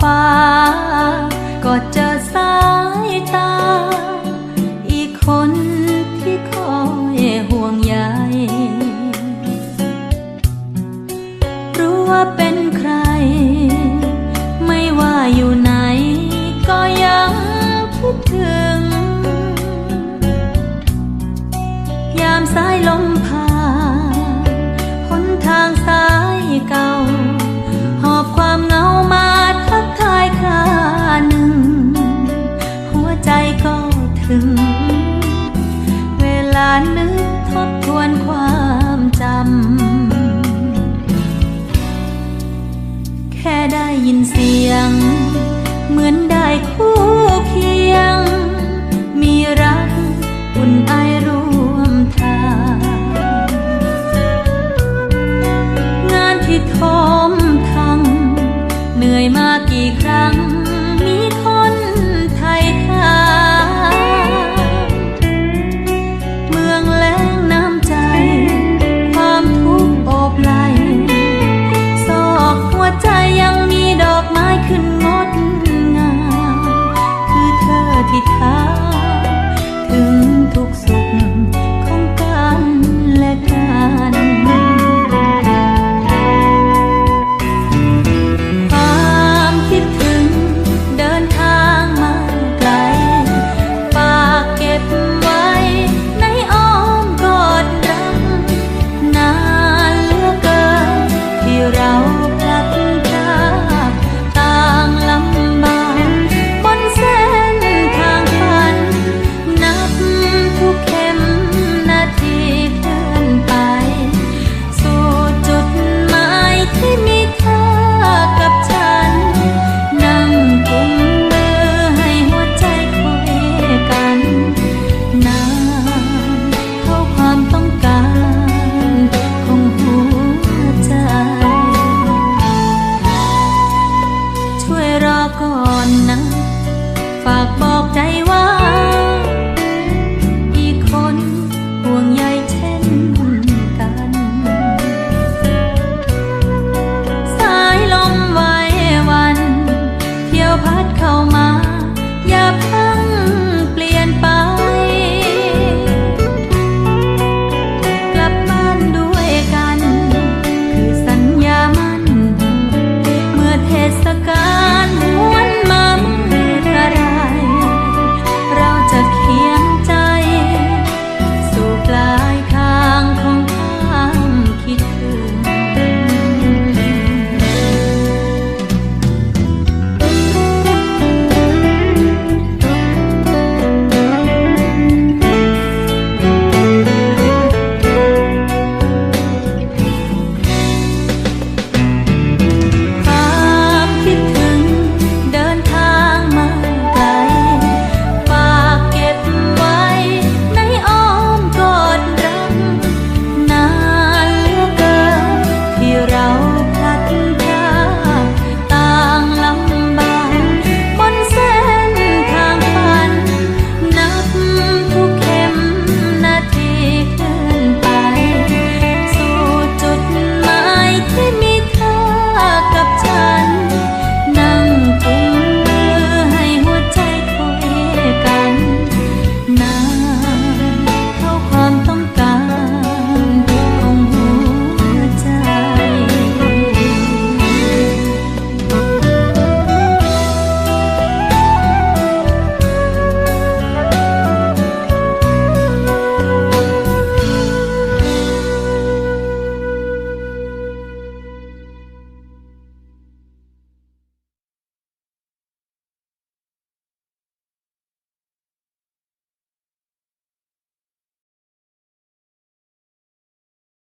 ฟ้า ก็เจอสายตา อีกคนที่คอยห่วงใยรู้ว่าเป็นใคร ไม่ว่าอยู่ไหน ก็ยังคิดถึง ยามสายลม ดงาม คือเธอที่ท้าถึงทุกสุข